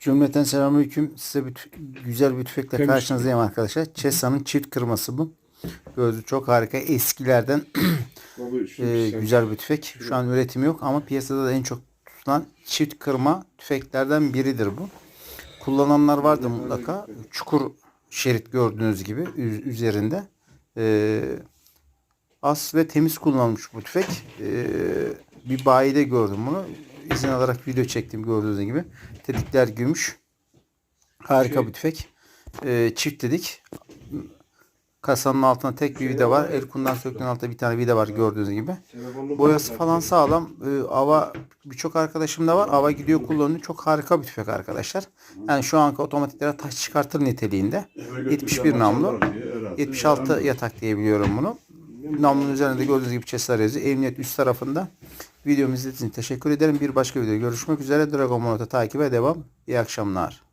Cümleten selamünaleyküm. Size bir güzel bir tüfekle Temiz karşınızdayım arkadaşlar. Cessa'nın çift kırması bu. Gözü çok harika. Eskilerden e, güzel bir tüfek. Şu an üretimi yok ama piyasada da en çok tutulan çift kırma tüfeklerden biridir bu. Kullananlar vardı mutlaka. Çukur şerit gördüğünüz gibi üz- üzerinde. E, az ve temiz kullanılmış bu tüfek. E, bir bayide gördüm bunu. İzin alarak video çektim gördüğünüz gibi. Tetikler gümüş. Harika Şey- bir tüfek. E, çift dedik. Kasanın altında tek bir vida var. Elkundan söktüğün altta bir tane vida var gördüğünüz gibi. Boyası falan sağlam. Ee, ava birçok arkadaşım da var. Ava gidiyor kullanıyor. Çok harika bir tüfek arkadaşlar. Yani şu anki otomatiklere taş çıkartır niteliğinde. 71 namlu. 76 yatak diye biliyorum bunu. Namlunun üzerinde gördüğünüz gibi chestler yazıyor. Emniyet üst tarafında. Videomu izlediğiniz için teşekkür ederim. Bir başka videoda görüşmek üzere. Dragon Mono'da takibe devam. İyi akşamlar.